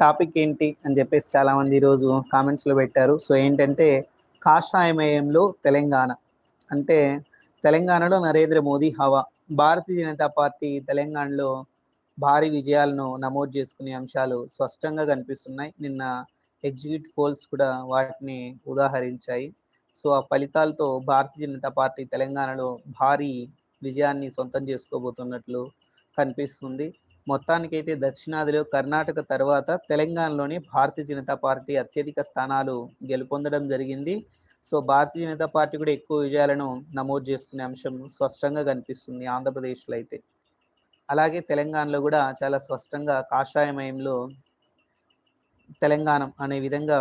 Topic ఏంటి అని చెప్పేసి చాలామంది ఈరోజు కామెంట్స్లో పెట్టారు. సో ఏంటంటే కాషాయమయంలో తెలంగాణ. అంటే తెలంగాణలో నరేంద్ర మోదీ హవా. భారతీయ జనతా పార్టీ తెలంగాణలో భారీ విజయాలను నమోదు చేసుకునే అంశాలు స్పష్టంగా కనిపిస్తున్నాయి. నిన్న ఎగ్జిక్యూటివ్ పోల్స్ కూడా వాటిని ఉదాహరించాయి. సో ఆ ఫలితాలతో భారతీయ జనతా పార్టీ తెలంగాణలో భారీ విజయాన్ని సొంతం చేసుకోబోతున్నట్లు కనిపిస్తుంది. మొత్తానికైతే దక్షిణాదిలో కర్ణాటక తర్వాత తెలంగాణలోని భారతీయ జనతా పార్టీ అత్యధిక స్థానాలు గెలుపొందడం జరిగింది. సో భారతీయ జనతా పార్టీ కూడా ఎక్కువ విజయాలను నమోదు చేసుకునే అంశం స్పష్టంగా కనిపిస్తుంది ఆంధ్రప్రదేశ్లో అయితే. అలాగే తెలంగాణలో కూడా చాలా స్పష్టంగా కాషాయమయంలో తెలంగాణ అనే విధంగా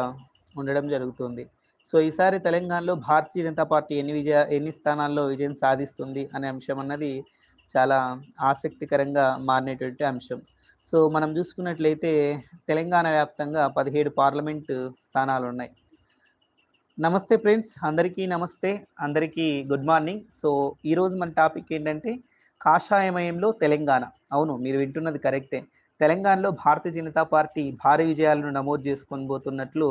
ఉండడం జరుగుతుంది. సో ఈసారి తెలంగాణలో భారతీయ జనతా పార్టీ ఎన్ని విజయ ఎన్ని స్థానాల్లో విజయం సాధిస్తుంది అనే అంశం అన్నది చాలా ఆసక్తికరంగా మారినటువంటి అంశం. సో మనం చూసుకున్నట్లయితే తెలంగాణ వ్యాప్తంగా పదిహేడు పార్లమెంటు స్థానాలు ఉన్నాయి నమస్తే ఫ్రెండ్స్ అందరికీ నమస్తే అందరికీ గుడ్ మార్నింగ్. సో ఈరోజు మన టాపిక్ ఏంటంటే కాషాయమయంలో తెలంగాణ. అవును మీరు వింటున్నది కరెక్టే. తెలంగాణలో భారతీయ జనతా పార్టీ భారీ విజయాలను నమోదు చేసుకొని పోతున్నట్లు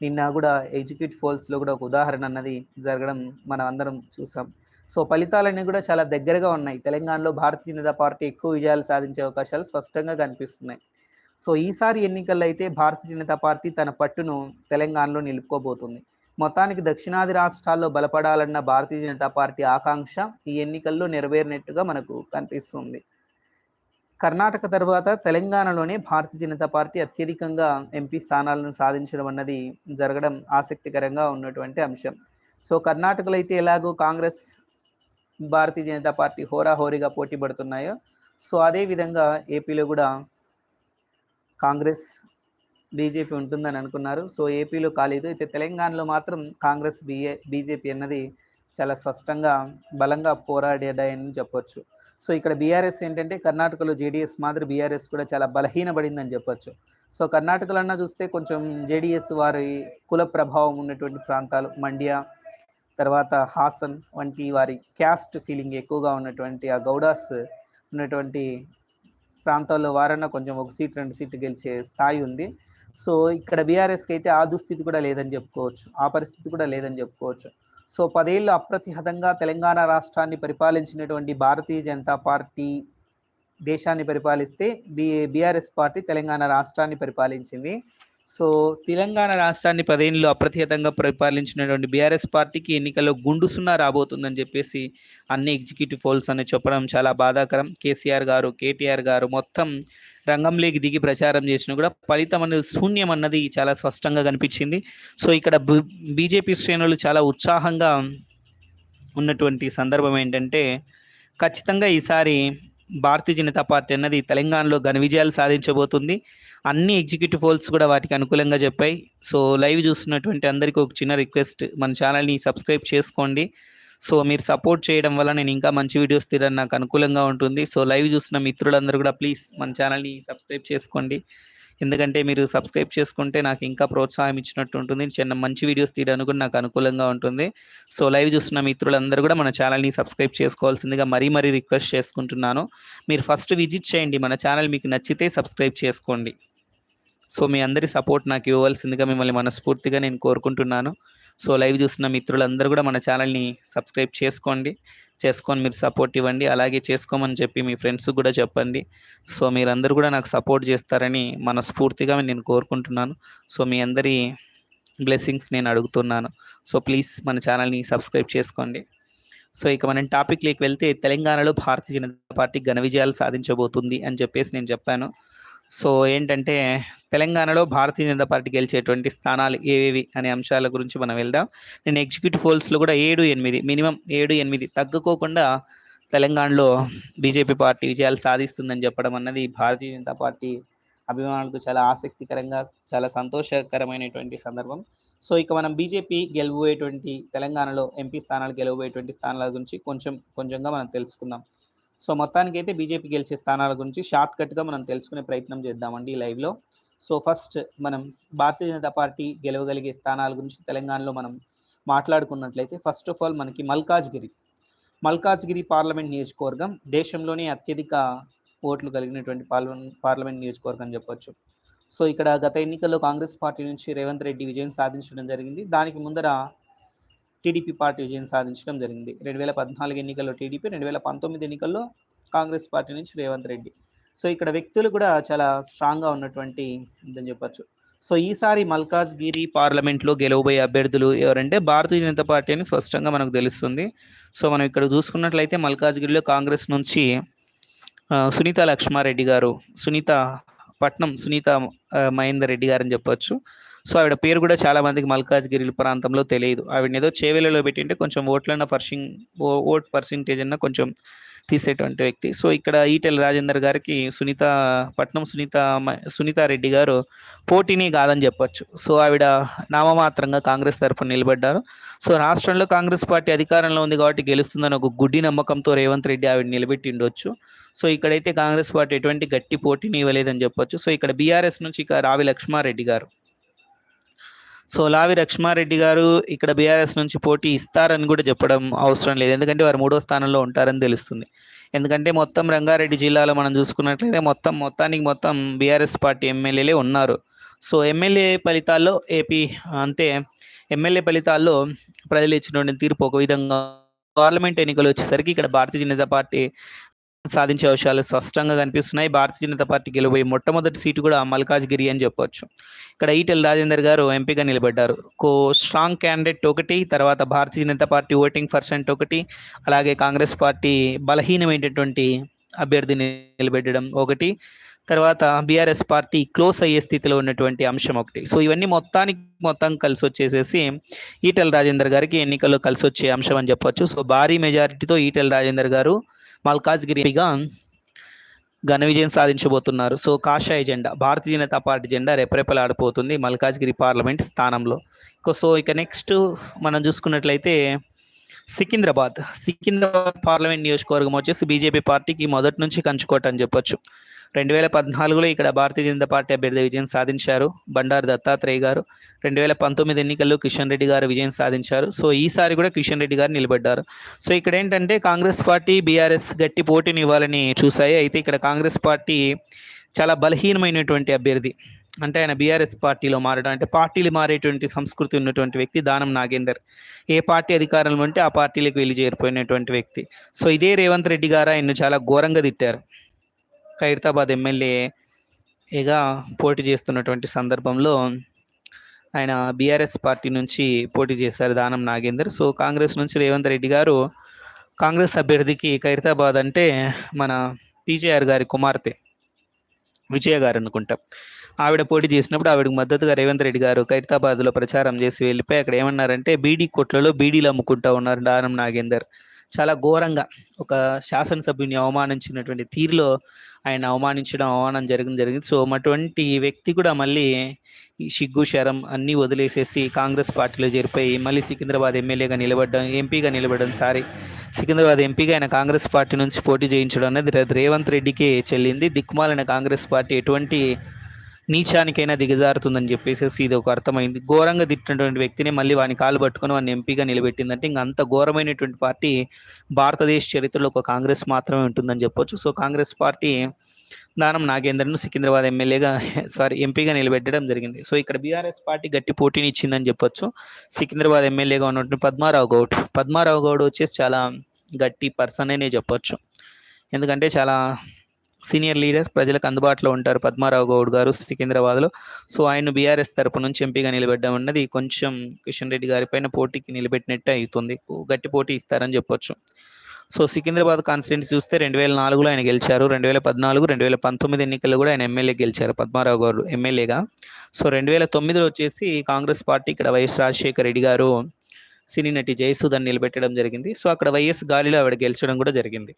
నిన్న కూడా ఎగ్జిక్యూట్ ఫోల్స్లో కూడా ఒక ఉదాహరణ అన్నది జరగడం మనం అందరం చూసాం. సో ఫలితాలన్నీ కూడా చాలా దగ్గరగా ఉన్నాయి. తెలంగాణలో భారతీయ జనతా పార్టీ ఎక్కువ విజయాలు సాధించే అవకాశాలు స్పష్టంగా కనిపిస్తున్నాయి. సో ఈసారి ఎన్నికల్లో అయితే భారతీయ జనతా పార్టీ తన పట్టును తెలంగాణలో నిలుపుకోబోతుంది. మొత్తానికి దక్షిణాది రాష్ట్రాల్లో బలపడాలన్న భారతీయ జనతా పార్టీ ఆకాంక్ష ఈ ఎన్నికల్లో నెరవేరినట్టుగా మనకు కనిపిస్తుంది. కర్ణాటక తర్వాత తెలంగాణలోనే భారతీయ జనతా పార్టీ అత్యధికంగా ఎంపీ స్థానాలను సాధించడం అన్నది జరగడం ఆసక్తికరంగా ఉన్నటువంటి అంశం. సో కర్ణాటకలో అయితే ఎలాగో కాంగ్రెస్ భారతీయ జనతా పార్టీ హోరాహోరీగా పోటీ పడుతున్నాయో. సో అదే విధంగా ఏపీలో కూడా కాంగ్రెస్ బీజేపీ ఉంటుందని అనుకున్నారు. సో ఏపీలో కాలేదు అయితే తెలంగాణలో మాత్రం కాంగ్రెస్ బిఏ బీజేపీ అన్నది చాలా స్పష్టంగా బలంగా పోరాడాయని చెప్పొచ్చు. సో ఇక్కడ బీఆర్ఎస్ ఏంటంటే కర్ణాటకలో జేడీఎస్ మాదిరి బీఆర్ఎస్ కూడా చాలా బలహీనపడిందని చెప్పొచ్చు. సో కర్ణాటకలో అన్నా చూస్తే కొంచెం జేడీఎస్ వారి కుల ప్రభావం ఉన్నటువంటి ప్రాంతాలు మండ్య తర్వాత హాసన్ వంటి వారి క్యాస్ట్ ఫీలింగ్ ఎక్కువగా ఉన్నటువంటి ఆ గౌడాస్ ఉన్నటువంటి ప్రాంతాల్లో వారన్నా కొంచెం ఒక సీట్ రెండు సీట్లు గెలిచే స్థాయి ఉంది. సో ఇక్కడ బీఆర్ఎస్కి అయితే ఆ దుస్థితి కూడా లేదని చెప్పుకోవచ్చు. ఆ పరిస్థితి కూడా లేదని చెప్పుకోవచ్చు. సో పదేళ్ళు అప్రతిహతంగా తెలంగాణ రాష్ట్రాన్ని పరిపాలించినటువంటి భారతీయ జనతా పార్టీ దేశాన్ని పరిపాలిస్తే బి బీఆర్ఎస్ పార్టీ తెలంగాణ రాష్ట్రాన్ని పరిపాలించింది. సో తెలంగాణ రాష్ట్రాన్ని పదేళ్ళు అప్రతిహతంగా పరిపాలించినటువంటి బీఆర్ఎస్ పార్టీకి ఎన్నికల్లో గుండు సున్నా రాబోతుందని చెప్పేసి అన్ని ఎగ్జిక్యూటివ్ పోల్స్ అని చెప్పడం చాలా బాధాకరం. కేసీఆర్ గారు కేటీఆర్ గారు మొత్తం రంగంలోకి దిగి ప్రచారం చేసినా కూడా ఫలితం అనేది శూన్యం అన్నది చాలా స్పష్టంగా కనిపించింది. సో ఇక్కడ బీజేపీ శ్రేణులు చాలా ఉత్సాహంగా ఉన్నటువంటి సందర్భం ఏంటంటే ఖచ్చితంగా ఈసారి భారతీయ జనతా పార్టీ అన్నది తెలంగాణలో ఘన విజయాలు సాధించబోతుంది. అన్ని ఎగ్జిక్యూటివ్ పోల్స్ కూడా వాటికి అనుకూలంగా చెప్పాయి. సో లైవ్ చూస్తున్నటువంటి అందరికీ ఒక చిన్న రిక్వెస్ట్. మన ఛానల్ని సబ్స్క్రైబ్ చేసుకోండి. సో మీరు సపోర్ట్ చేయడం వల్ల నేను ఇంకా మంచి వీడియోస్ తీయడం నాకు అనుకూలంగా ఉంటుంది. సో లైవ్ చూస్తున్న మిత్రులందరూ కూడా ప్లీజ్ మన ఛానల్ని సబ్స్క్రైబ్ చేసుకోండి. ఎందుకంటే మీరు సబ్స్క్రైబ్ చేసుకుంటే నాకు ఇంకా ప్రోత్సాహం ఇచ్చినట్టు ఉంటుంది. చిన్న మంచి వీడియోస్ తీయడానికి కూడా నాకు అనుకూలంగా ఉంటుంది. సో లైవ్ చూస్తున్న మిత్రులందరూ కూడా మన ఛానల్ని సబ్స్క్రైబ్ చేసుకోవాల్సిందిగా మరీ మరీ రిక్వెస్ట్ చేసుకుంటున్నాను. మీరు ఫస్ట్ విజిట్ చేయండి. మన ఛానల్ మీకు నచ్చితే సబ్స్క్రైబ్ చేసుకోండి. సో మీ అందరి సపోర్ట్ నాకు ఇవ్వాల్సిందిగా మిమ్మల్ని మనస్ఫూర్తిగా నేను కోరుకుంటున్నాను. సో లైవ్ చూస్తున్న మిత్రులందరూ కూడా మన ఛానల్ని సబ్స్క్రైబ్ చేసుకోండి. చేసుకొని మీరు సపోర్ట్ ఇవ్వండి. అలాగే చేసుకోమని చెప్పి మీ ఫ్రెండ్స్కి కూడా చెప్పండి. సో మీరందరూ కూడా నాకు సపోర్ట్ చేస్తారని మనస్ఫూర్తిగా నేను కోరుకుంటున్నాను. సో మీ అందరి బ్లెస్సింగ్స్ నేను అడుగుతున్నాను. సో ప్లీజ్ మన ఛానల్ని సబ్స్క్రైబ్ చేసుకోండి. సో ఇక మనం టాపిక్లోకి వెళ్తే తెలంగాణలో భారతీయ జనతా పార్టీ ఘన విజయాలు సాధించబోతుంది అని చెప్పేసి నేను చెప్పాను. సో ఏంటంటే తెలంగాణలో భారతీయ జనతా పార్టీ గెలిచేటువంటి స్థానాలు ఏవేవి అనే అంశాల గురించి మనం వెళ్దాం. నేను ఎగ్జిక్యూటివ్ పోల్స్లో కూడా ఏడు ఎనిమిది మినిమం ఏడు ఎనిమిది తగ్గుకోకుండా తెలంగాణలో బీజేపీ పార్టీ విజయాలు సాధిస్తుందని చెప్పడం అన్నది భారతీయ జనతా పార్టీ అభిమానులకు చాలా ఆసక్తికరంగా చాలా సంతోషకరమైనటువంటి సందర్భం. సో ఇక మనం బీజేపీ గెలవబోయేటువంటి తెలంగాణలో ఎంపీ స్థానాలు గెలవబోయేటువంటి స్థానాల గురించి కొంచెం కొంచెంగా మనం తెలుసుకుందాం. సో మొత్తానికి అయితే బీజేపీ గెలిచే స్థానాల గురించి షార్ట్ కట్గా మనం తెలుసుకునే ప్రయత్నం చేద్దామండి ఈ లైవ్లో. సో ఫస్ట్ మనం భారతీయ జనతా పార్టీ గెలవగలిగే స్థానాల గురించి తెలంగాణలో మనం మాట్లాడుకున్నట్లయితే ఫస్ట్ ఆఫ్ ఆల్ మనకి మల్కాజ్గిరి. మల్కాజ్గిరి పార్లమెంట్ నియోజకవర్గం దేశంలోనే అత్యధిక ఓట్లు కలిగినటువంటి పార్లమెంట్ పార్లమెంట్ అని చెప్పొచ్చు. సో ఇక్కడ గత ఎన్నికల్లో కాంగ్రెస్ పార్టీ నుంచి రేవంత్ రెడ్డి విజయం సాధించడం జరిగింది. దానికి ముందర టీడీపీ పార్టీ విజయం సాధించడం జరిగింది. రెండు వేల పద్నాలుగు ఎన్నికల్లో టీడీపీ రెండు వేల పంతొమ్మిది ఎన్నికల్లో కాంగ్రెస్ పార్టీ నుంచి రేవంత్ రెడ్డి. సో ఇక్కడ వ్యక్తులు కూడా చాలా స్ట్రాంగ్గా ఉన్నటువంటి ఇదని చెప్పచ్చు. సో ఈసారి మల్కాజ్గిరి పార్లమెంట్లో గెలవబోయే అభ్యర్థులు ఎవరంటే భారతీయ జనతా పార్టీ అని స్పష్టంగా మనకు తెలుస్తుంది. సో మనం ఇక్కడ చూసుకున్నట్లయితే మల్కాజ్గిరిలో కాంగ్రెస్ నుంచి సునీత లక్ష్మారెడ్డి గారు సునీత పట్నం సునీత మహేందర్ రెడ్డి గారు అని చెప్పొచ్చు. సో ఆవిడ పేరు కూడా చాలా మందికి మల్కాజ్గిరి ప్రాంతంలో తెలియదు. ఆవిడని ఏదో చేవేలలో పెట్టింటే కొంచెం ఓట్లన్న పర్సింగ్ ఓట్ పర్సంటేజ్ అన్న కొంచెం తీసేటువంటి వ్యక్తి. సో ఇక్కడ ఈటెల్ రాజేందర్ గారికి సునీత పట్నం సునీత మ- సునీత రెడ్డి గారు పోటీని కాదని చెప్పొచ్చు. సో ఆవిడ నామమాత్రంగా కాంగ్రెస్ తరఫున నిలబడ్డారు. సో రాష్ట్రంలో కాంగ్రెస్ పార్టీ అధికారంలో ఉంది కాబట్టి గెలుస్తుందని ఒక గుడ్డి నమ్మకంతో రేవంత్ రెడ్డి ఆవిడ నిలబెట్టి ఉండొచ్చు సో ఇక్కడైతే కాంగ్రెస్ పార్టీ ఎటువంటి గట్టి పోటీని ఇవ్వలేదని చెప్పొచ్చు. సో ఇక్కడ బీఆర్ఎస్ నుంచి ఇక రావి లక్ష్మారెడ్డి గారు. సో లావి లక్ష్మారెడ్డి గారు ఇక్కడ బీఆర్ఎస్ నుంచి పోటీ ఇస్తారని కూడా చెప్పడం అవసరం లేదు. ఎందుకంటే వారు మూడో స్థానంలో ఉంటారని తెలుస్తుంది. ఎందుకంటే మొత్తం రంగారెడ్డి జిల్లాలో మనం చూసుకున్నట్లయితే మొత్తం మొత్తానికి మొత్తం బీఆర్ఎస్ పార్టీ ఎమ్మెల్యేలే ఉన్నారు. సో ఎమ్మెల్యే ఫలితాల్లో ఏపీ అంటే ఎమ్మెల్యే ఫలితాల్లో ప్రజలు ఇచ్చినటువంటి తీర్పు ఒక విధంగా పార్లమెంట్ ఎన్నికలు వచ్చేసరికి ఇక్కడ భారతీయ జనతా పార్టీ సాధించే అవకాశాలు స్పష్టంగా కనిపిస్తున్నాయి. భారతీయ జనతా పార్టీ గెలిపోయి మొట్టమొదటి సీటు కూడా మల్కాజ్గిరి అని చెప్పొచ్చు. ఇక్కడ ఈటెల్ రాజేందర్ గారు ఎంపీగా నిలబడ్డారు. కో స్ట్రాంగ్ క్యాండిడేట్ ఒకటి తర్వాత Bharatiya Janata party voting percent ఒకటి అలాగే కాంగ్రెస్ పార్టీ బలహీనమైనటువంటి అభ్యర్థిని నిలబెట్టడం ఒకటి తర్వాత బీఆర్ఎస్ పార్టీ క్లోజ్ అయ్యే స్థితిలో ఉన్నటువంటి అంశం ఒకటి. సో ఇవన్నీ మొత్తానికి మొత్తం కలిసి వచ్చేసేసి ఈటెల రాజేందర్ గారికి ఎన్నికల్లో కలిసి వచ్చే అంశం అని చెప్పొచ్చు. సో భారీ మెజారిటీతో ఈటెల రాజేందర్ గారు మల్కాజ్గిరిగా ఘన విజయం సాధించబోతున్నారు. సో కాషాయ జెండా భారతీయ జనతా పార్టీ జెండా రెపరెపలాడిపోతుంది మల్కాజ్గిరి పార్లమెంట్ స్థానంలో. ఇక సో ఇక నెక్స్ట్ మనం చూసుకున్నట్లయితే సికింద్రాబాద్. సికింద్రాబాద్ పార్లమెంట్ నియోజకవర్గం వచ్చేసి బీజేపీ పార్టీకి మొదటి నుంచి కంచుకోట అని చెప్పొచ్చు. రెండు వేల పద్నాలుగులో ఇక్కడ భారతీయ జనతా పార్టీ అభ్యర్థి విజయం సాధించారు బండారు దత్తాత్రేయ గారు. రెండు వేల పంతొమ్మిది ఎన్నికల్లో కిషన్ రెడ్డి గారు విజయం సాధించారు. సో ఈసారి కూడా కిషన్ రెడ్డి గారు నిలబడ్డారు. సో ఇక్కడ ఏంటంటే కాంగ్రెస్ పార్టీ బీఆర్ఎస్ గట్టి పోటీని ఇవ్వాలని చూసాయి అయితే ఇక్కడ కాంగ్రెస్ పార్టీ చాలా బలహీనమైనటువంటి అభ్యర్థి. అంటే ఆయన బీఆర్ఎస్ పార్టీలో మారడం అంటే పార్టీలు మారేటువంటి సంస్కృతి ఉన్నటువంటి వ్యక్తి దానం నాగేందర్. ఏ పార్టీ అధికారంలో ఉంటే ఆ పార్టీలకు వెళ్ళి చేరిపోయినటువంటి వ్యక్తి. సో ఇదే రేవంత్ రెడ్డి గారు ఆయన చాలా ఘోరంగా తిట్టారు. ఖైరతాబాద్ ఎమ్మెల్యేగా పోటీ చేస్తున్నటువంటి సందర్భంలో ఆయన బీఆర్ఎస్ పార్టీ నుంచి పోటీ చేశారు దానం నాగేందర్. సో కాంగ్రెస్ నుంచి రేవంత్ రెడ్డి గారు కాంగ్రెస్ అభ్యర్థికి ఖైరతాబాద్ అంటే మన పీజేఆర్ గారి కుమార్తె విజయ గారు అనుకుంటా. ఆవిడ పోటీ చేసినప్పుడు ఆవిడకి మద్దతుగా రేవంత్ రెడ్డి గారు ఖైరతాబాద్లో ప్రచారం చేసి వెళ్ళిపోయి అక్కడ ఏమన్నారంటే బీడీ కొట్లలో బీడీలు అమ్ముకుంటా ఉన్నారు దానం నాగేందర్. చాలా ఘోరంగా ఒక శాసనసభ్యుని అవమానించినటువంటి తీరులో ఆయన అవమానించడం అవమానం జరగడం జరిగింది. సో అటువంటి వ్యక్తి కూడా మళ్ళీ సిగ్గు శరం అన్నీ వదిలేసేసి కాంగ్రెస్ పార్టీలో చేరిపోయి మళ్ళీ సికింద్రాబాద్ ఎమ్మెల్యేగా నిలబడడం ఎంపీగా నిలబడడం సారీ సికింద్రాబాద్ ఎంపీగా ఆయన కాంగ్రెస్ పార్టీ నుంచి పోటీ చేయించడం అనేది రేవంత్ రెడ్డికే చెల్లింది. దిక్కుమాలిన కాంగ్రెస్ పార్టీ ఎటువంటి నీచానికైనా దిగజారుతుందని చెప్పేసి ఇది ఒక అర్థమైంది. ఘోరంగా తిట్టినటువంటి వ్యక్తిని మళ్ళీ వాని కాలు పట్టుకుని వాడిని ఎంపీగా నిలబెట్టిందంటే ఇంకా అంత ఘోరమైనటువంటి పార్టీ భారతదేశ చరిత్రలో ఒక కాంగ్రెస్ మాత్రమే ఉంటుందని చెప్పొచ్చు. సో కాంగ్రెస్ పార్టీ దానం నాగేందర్ను సికింద్రాబాద్ ఎమ్మెల్యేగా సారీ ఎంపీగా నిలబెట్టడం జరిగింది. సో ఇక్కడ బీఆర్ఎస్ పార్టీ గట్టి పోటీని ఇచ్చిందని చెప్పొచ్చు. సికింద్రాబాద్ ఎమ్మెల్యేగా ఉన్నటువంటి పద్మారావు గౌడ్. పద్మారావు గౌడ్ వచ్చేసి చాలా గట్టి పర్సన్ అనే చెప్పొచ్చు. ఎందుకంటే చాలా సీనియర్ లీడర్ ప్రజలకు అందుబాటులో ఉంటారు. పద్మారావు గౌడ్ గారు సికింద్రాబాద్లో. సో ఆయన బీఆర్ఎస్ తరపు నుంచి ఎంపీగా నిలబెట్టడం అన్నది కొంచెం కిషన్ రెడ్డి గారి పైన పోటీకి నిలబెట్టినట్టే అవుతుంది. గట్టి పోటీ ఇస్తారని చెప్పొచ్చు. సో సికింద్రాబాద్ కాన్స్టిట్యున్సీ చూస్తే రెండు వేల నాలుగులో ఆయన గెలిచారు. రెండు వేల పద్నాలుగు రెండు వేల పంతొమ్మిది ఎన్నికల్లో కూడా ఆయన ఎమ్మెల్యే గెలిచారు. పద్మారావు గారు ఎమ్మెల్యేగా. సో రెండు వేల తొమ్మిదిలో వచ్చేసి కాంగ్రెస్ పార్టీ ఇక్కడ వైఎస్ రాజశేఖర రెడ్డి గారు సినీ నటి జయసుధన్ నిలబెట్టడం జరిగింది. సో అక్కడ వైఎస్ గాలిలో ఆవిడ గెలిచడం కూడా జరిగింది.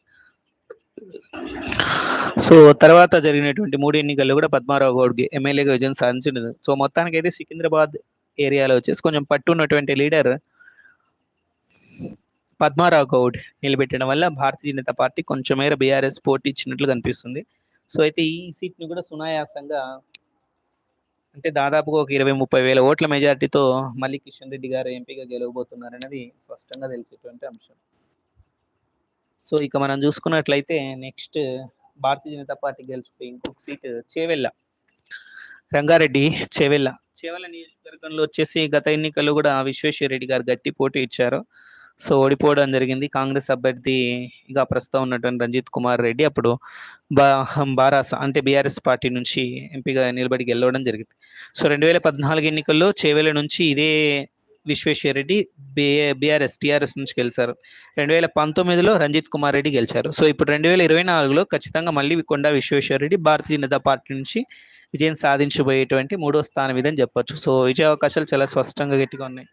సో తర్వాత జరిగినటువంటి మూడు ఎన్నికల్లో కూడా పద్మారావు గౌడ్కి ఎమ్మెల్యేగా విజయం సాధించింది సో మొత్తానికి అయితే సికింద్రాబాద్ ఏరియాలో వచ్చేసి కొంచెం పట్టు ఉన్నటువంటి లీడర్ పద్మారావు గౌడ్ నిలబెట్టడం వల్ల భారతీయ జనతా పార్టీ కొంచెం మేర బీఆర్ఎస్ పోటీ ఇచ్చినట్లు కనిపిస్తుంది. సో అయితే ఈ సీట్ని కూడా సునాయాసంగా అంటే దాదాపుగా ఒక ఇరవై ముప్పై వేల ఓట్ల మెజారిటీతో మళ్ళీ కిషన్ రెడ్డి గారు ఎంపీగా గెలవబోతున్నారనేది స్పష్టంగా తెలిసేటువంటి అంశం. సో ఇక మనం చూసుకున్నట్లయితే నెక్స్ట్ భారతీయ జనతా పార్టీ గెలిచిపోయి ఇంకొక సీట్ చేవెళ్ళ. రంగారెడ్డి చేవెళ్ళ. చేవెళ్ళ నియోజకవర్గంలో వచ్చేసి గత ఎన్నికల్లో కూడా విశ్వేశ్వర రెడ్డి గారు గట్టి పోటీ ఇచ్చారు. సో ఓడిపోవడం జరిగింది. కాంగ్రెస్ అభ్యర్థిగా ప్రస్తుతం ఉన్నటువంటి రంజిత్ కుమార్ రెడ్డి అప్పుడు బా బారాస అంటే బీఆర్ఎస్ పార్టీ నుంచి ఎంపీగా నిలబడి గెలవడం జరిగింది. సో రెండు వేల పద్నాలుగు ఎన్నికల్లో చేవెల నుంచి ఇదే Vishweshwar Reddy BA BRS TRS నుంచి గెలిచారు. రెండు వేల పంతొమ్మిదిలో రంజిత్ కుమార్ రెడ్డి గెలిచారు. సో ఇప్పుడు రెండు వేల ఇరవై నాలుగులో ఖచ్చితంగా మళ్ళీ కొండా విశ్వేశ్వర రెడ్డి భారతీయ జనతా పార్టీ నుంచి విజయం సాధించబోయేటువంటి మూడో స్థానం ఇదని చెప్పొచ్చు. సో విజయ అవకాశాలు చాలా స్పష్టంగా గట్టిగా ఉన్నాయి.